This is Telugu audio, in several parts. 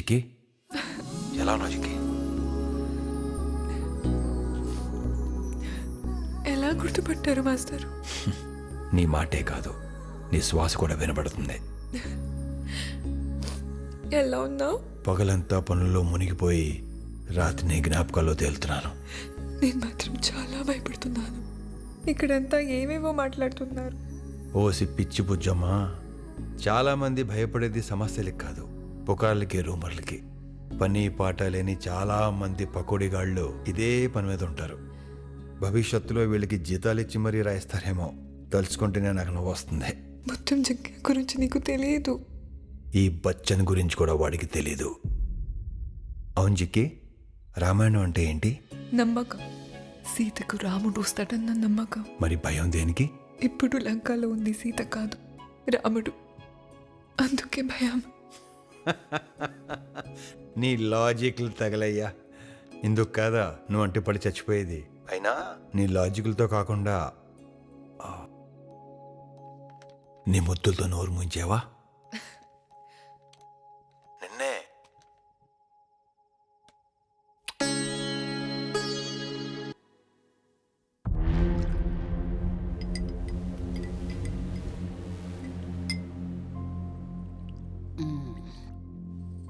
చిక్కి ఎలా ఉన్నావు చిక్కి ఎలా గుర్తుపట్టారు మాస్టారు? నీ మాటే కాదు నీ శ్వాస కూడా వినబడుతుంది. ఎలా ఉన్నావు? పగలంతా పనుల్లో మునిగిపోయి రాత్రి నీ జ్ఞాపకాల్లో తేలుతున్నాను. నేను మాత్రం చాలా భయపడుతున్నాను. ఇక్కడంతా ఏవేవో మాట్లాడుతున్నారు. ఓసి పిచ్చి బుజ్జమ్మా చాలామంది భయపడేది సమస్యలకి కాదు. పుకార్లకి రూమర్లకి. పని పాట లేని చాలా మంది పకోడిగాళ్ళు ఇదే పని మీద ఉంటారు. భవిష్యత్తులో వీళ్ళకి జీతాలు ఇచ్చి మరీ రాయిస్తారేమో. తలుచుకుంటేనే నాకు నవ్వు వస్తుంది. మొత్తం జగ్గే గురించి నీకు తెలియదు ఈ బచ్చన్ గురించి కూడా వాడికి తెలీదు. అవును జిక్కి రామాయణం అంటే ఏంటి? నమ్మకం. సీతకు రాముడు వస్తాడన్న నమ్మకం. మరి భయం దేనికి? ఇప్పుడు లంకలో ఉంది సీత కాదు రాముడు. అందుకే భయం. నీ లాజిక్లు తగలయ్యా. ఇందుకు కాదా? నువ్వు అంటే పడి చచ్చిపోయేది. అయినా? నీ లాజిక్లతో కాకుండా నీ ముద్దులతో నోరు ముంచావా?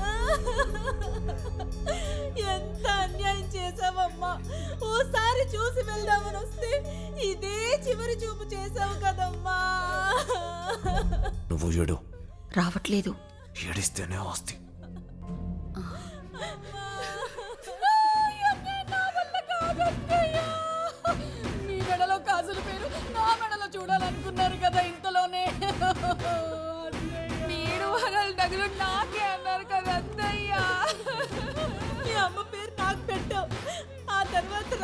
ఎంత అన్యాయం చేసావమ్మా ఓసారి చూసి వెళ్దామని వస్తే ఇదే చివరి చూపు చేసావు కదమ్మా. నువ్వు చూడు రావట్లేదు. ఏడిస్తేనే వస్తే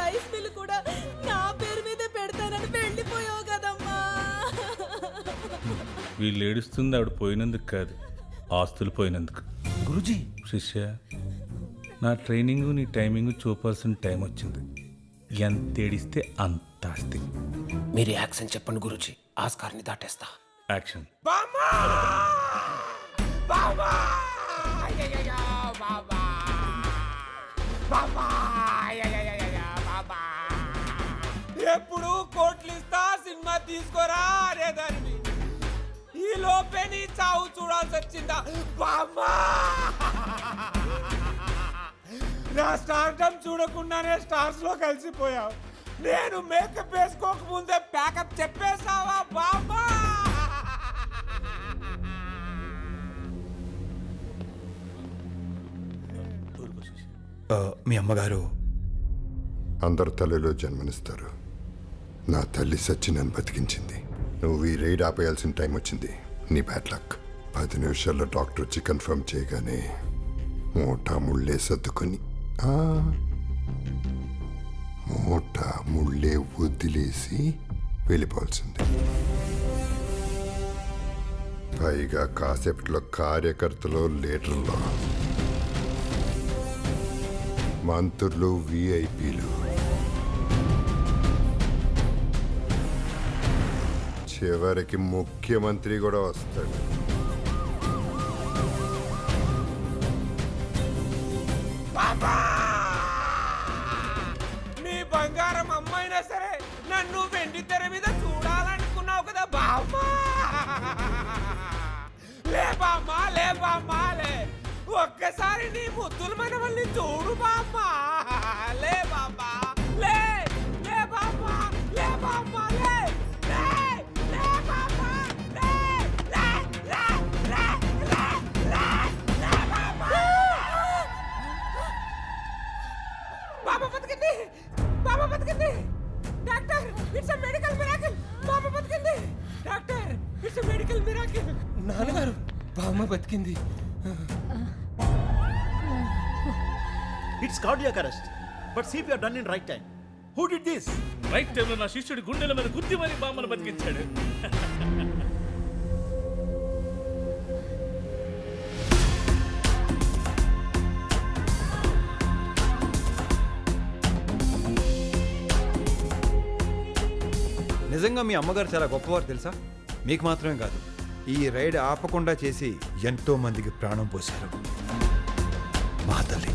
రైస్ మిల్ కూడా నా పేరు మీద పెడతానని వెళ్ళిపోయావు కదమ్మా. వీళ్ళు ఏడుస్తుంది ఆవిడ పోయినందుకు కాదు ఆస్తులు పోయినందుకు. గురుజీ! శిష్య నా ట్రైనింగ్ నీ టైమింగ్ చూపాల్సిన టైం వచ్చింది. ఎంత ఏడిస్తే అంత ఆస్తి. మీరు యాక్షన్ చెప్పండి గురుజీ ఆస్కార్ని దాటేస్తా. యాక్షన్. ఎప్పుడు కోట్లు ఇస్తా సినిమా తీసుకోరా అనే దానివి ఈ లోపే నీ చావు చూడాల్సి వచ్చిందా? బామ్మా! నా స్టార్టమ్ చూడకుండానే స్టార్స్లో కలిసిపోయావు. నేను మేకప్ వేసుకోక ముందే ప్యాకప్ చెప్పేసావా బామ్మా మీ అమ్మగారు అందరు తల్లిలో జన్మనిస్తారు. నా తల్లి సచ్చి నన్ను బతికించింది. నువ్వు ఈ రైడ్ ఆపేయాల్సిన టైం వచ్చింది. నీ బ్యాడ్ లక్. పది నిమిషాల్లో డాక్టర్ వచ్చి కన్ఫర్మ్ చేయగానే మూటా ముళ్ళే సర్దుకొని మూట ముళ్ళే వదిలేసి వెళ్ళిపోవాల్సింది. పైగా కాసేపట్లో కార్యకర్తలు లీడర్లో. మంత్రులు విఐపీలు చివరికి ముఖ్యమంత్రి కూడా వస్తాడు. నీ బంగారం అమ్మైనా సరే నన్ను వెండి తెర మీద చూడాలనుకున్నావు కదా బామ్మా! లే బామ్మా లే బామ్మా లే. ఒక్కసారి నీ ముద్దుల మనవల్ని చూడు బామ్మా. It's cardiac arrest but CPR done in right time who did this right టైంలో నా శిష్యుడి గుండెల మీద గుద్ది మరి బామ్మను బతికించాడు. నిజంగా మీ అమ్మగారు చాలా గొప్పవారు తెలుసా? మీకు మాత్రమే కాదు ఈ రైడ్ ఆపకుండా చేసి ఎంతో మందికి ప్రాణం పోశారు. మా తల్లి.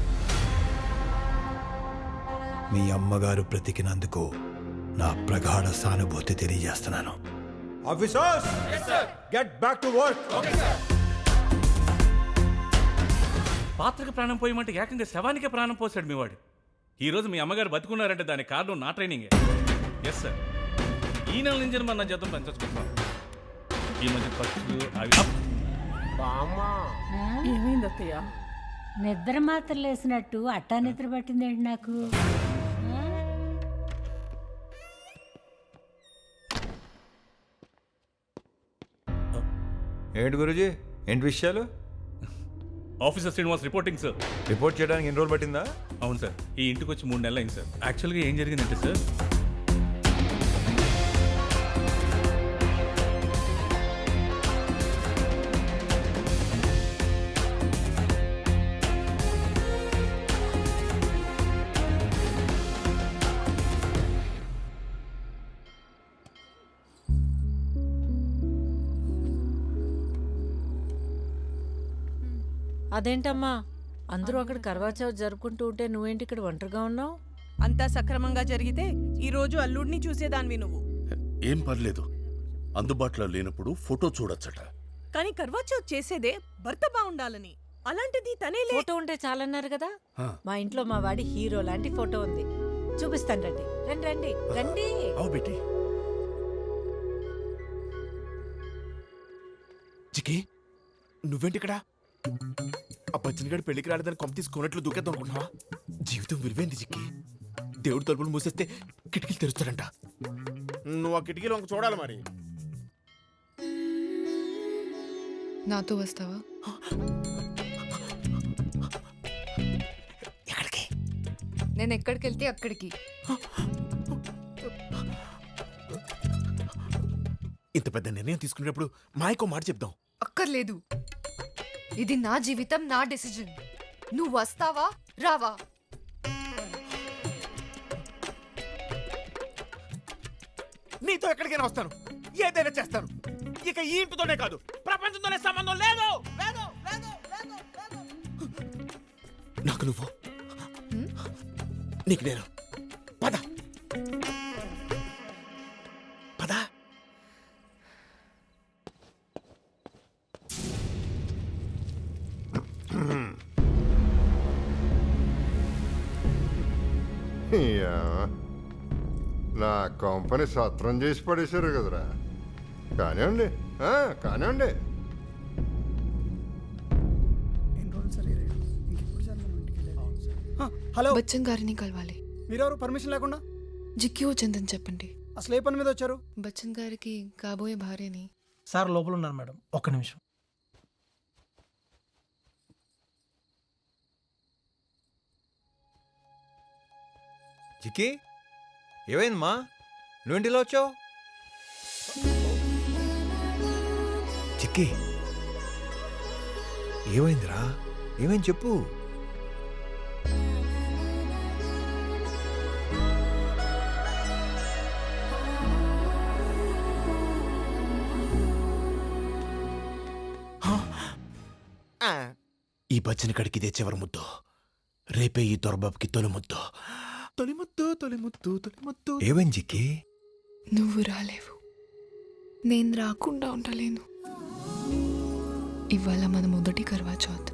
మీ అమ్మగారు బ్రతికినందుకు నా ప్రగాఢ సానుభూతి తెలియజేస్తున్నాను. Officers get back to work పాత్రకు ప్రాణం పోయమంటే ఏకంగా శవానికే ప్రాణం పోసాడు మీ వాడు ఈ రోజు మీ అమ్మగారు బతుకున్నారంటే దానికి కారణం నా ట్రైనింగే. ఎస్ సార్ ఈ నెల నుంచి మన జీతం పెంచుకుంటాం ఈ మధ్య ఖర్చులు అవి. ఏమైంది అత్తయ్య నిద్ర మాత్రలు వేసినట్టు అట్టా నిద్ర పట్టిందేంటి నాకు? ఏంటి గురుజీ? ఏంటి విషయాలు? Officer Srinivas reporting sir. Report చేయడానికి ఎన్ని రోజులు పట్టిందా? అవును సార్. ఈ ఇంటికి వచ్చి మూడు నెలలు అయింది సార్. యాక్చువల్గా ఏం జరిగిందంటే సార్ అదేంటమ్మా? అందరూ అక్కడ కర్వాచౌత్ జరుపుకుంటూ ఉంటే నువ్వేంటి ఇక్కడ ఒంటరిగా ఉన్నావు? అంతా సక్రమంగా జరిగితే ఈ రోజు అల్లుడిని చూసేదానివి నువ్వు. ఏం పర్లేదు. అందుబాటులో లేనప్పుడు ఫోటో చూడొచ్చట. కానీ కర్వాచౌత్ చేసేదే భర్త బాగుండాలని అలాంటిది తనే లే ఫోటో ఉంటే చాలన్నారు కదా. మా ఇంట్లో మా వాడి హీరో లాంటి ఫోటో ఉంది. చూపిస్తాను రండి. రండి రండి. రండి. బేటీ. చికి నువ్వేంటి ఇక్కడ? ఆ పచ్చనిగాడి పెళ్ళికి రాలేదని కొంప తీసుకున్నట్లు దూకేద్దాం అనుకుంటున్నావా? జీవితం విలువైంది చిక్కి దేవుడు తలుపులు మూసేస్తే కిటికీలు తెరుస్తాడంట. నువ్వు ఆ కిటికీలు వంక చూడాలి మరి. నాతో వస్తావా? ఎక్కడికి? నేను ఎక్కడికి వెళ్తే అక్కడికి. ఇంత పెద్ద నిర్ణయం తీసుకునేటప్పుడు మాయకో మాట చెప్దాం. అక్కర్లేదు. ఇది నా జీవితం నా డెసిజన్ నువ్వు వస్తావా? రావా? నీతో ఎక్కడికైనా వస్తాను. ఏదైనా చేస్తాను. ఇక ఈ ఇంటితోనే కాదు ప్రపంచంతోనే సంబంధం లేదు. లేదు లేదు లేదు లేదు. నాకు నువ్వు. నీకు నేను. నా కంపెనీ సత్రం చేసి పడేశారు కదరా. కానివ్వండి కానివ్వండి. హలో. బచ్చన్ గారిని కలవాలి. మీరెవరు? పర్మిషన్ లేకుండా? జిక్కి వచ్చిందని చెప్పండి. అసలు ఏ పని మీద వచ్చారు? బచ్చన్ గారికి కాబోయే భార్యని సార్ లోపల ఉన్నారు మేడం. ఒక్క నిమిషం. చిక్కి ఏమైందమ్మా? నువ్వేంటి ఇలా వచ్చావు చిక్కి ఏమైందిరా? ఏమైంది చెప్పు. ఈ బచ్చని కడికి ఇదే చివరి ముద్దు. రేపే ఈ దొరబాబుకి తొలి ముద్దు. చిక్కి నువ్వు రాలేవు. నేను రాకుండా ఉండలేను. ఇవాళ మన మొదటి కర్వా చౌత్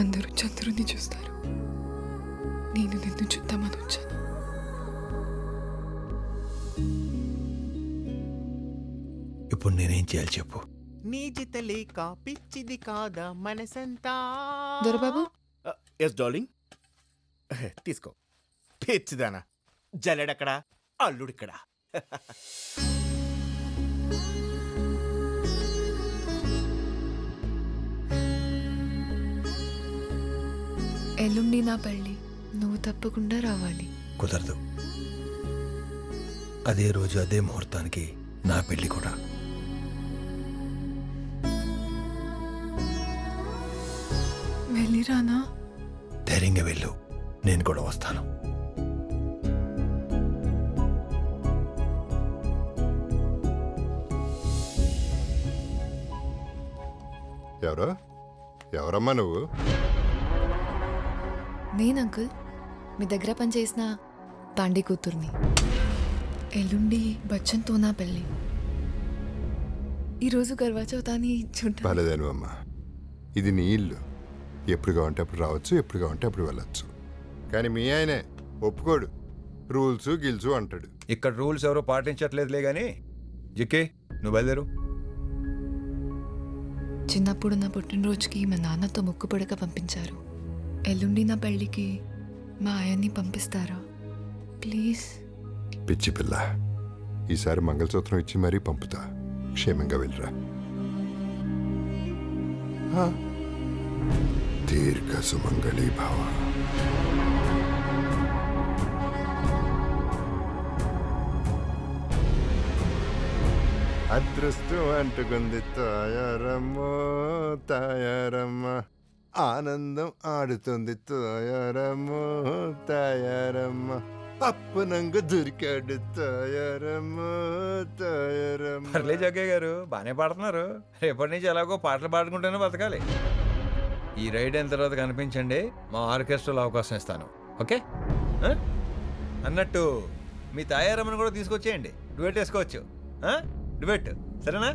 అందరూ చంద్రుని చూస్తారు. నేను నిన్ను చూద్దామని వచ్చాను. ఇప్పుడు నేనేం చేయాలి చెప్పు. నీ జితలేక పిచ్చిది కాదా మనసంతా? దొరబాబు? ఎస్ డార్లింగ్ తీసుకో. పిచ్చిదానా జల్లెడక్కడ? అల్లుడిక్కడ? ఎల్లుండి నా పెళ్ళి. నువ్వు తప్పకుండా రావాలి. కుదరదు. అదే రోజు అదే ముహూర్తానికి నా పెళ్ళి కూడా. వెళ్ళిరానా? ధైర్యంగా వెళ్ళు. నేను కూడా వస్తాను. ఎవరో? ఎవరమ్మా నువ్వు? నేను అంకుల్. మీ దగ్గర పనిచేసిన పాండే కూతుర్ని. ఎల్లుండి బచ్చన్తో నా పెళ్ళి. ఈరోజు గర్వా చౌతాని చూడ్డా బాలేదేను అమ్మా ఇది నీ ఇల్లు. ఎప్పుడు కావంటే అప్పుడు రావచ్చు ఎప్పుడు కావంటే అప్పుడు వెళ్ళొచ్చు. కానీ మీ ఆయనే ఒప్పుకోడు. రూల్స్ గిల్సు అంటాడు. ఇక్కడ రూల్స్ ఎవరో పాటించట్లేదులే గాని. జిక్కే నువ్వు బయలుదేరు. చిన్నప్పుడు నా పుట్టినరోజుకి మా నాన్నతో ముక్కు పడక పంపించారు. ఎల్లుండి నా పెళ్ళికి మా ఆయన్ని పంపిస్తారా? ప్లీజ్. పిచ్చి పిల్ల. ఈసారి మంగళసూత్రం ఇచ్చి మరీ పంపుతా. క్షేమంగా వెళ్ళరా. దీర్ఘ సుమంగళి భావ. అదృష్టం అంటుకుంది తాయారమ్మో తాయారమ్మ. ఆనందం ఆడుతుంది తాయారమ్మో తాయారమ్మ. అప్పనంగా దొరికాడు తాయారమ్మ తయారమ్మ. పర్లే జగ్గయ్య గారు బాగానే పాడుతున్నారు. రేపటి నుంచి ఎలాగో పాటలు పాడుకుంటూనే బతకాలి. ఈ రైడ్ అయిన తర్వాత కనిపించండి మా ఆర్కెస్ట్రాలో అవకాశం ఇస్తాను. ఓకే? అన్నట్టు మీ తాయారమ్మని కూడా తీసుకొచ్చేయండి. డ్యూట్ వేసుకోవచ్చు. ఆ? సరేనా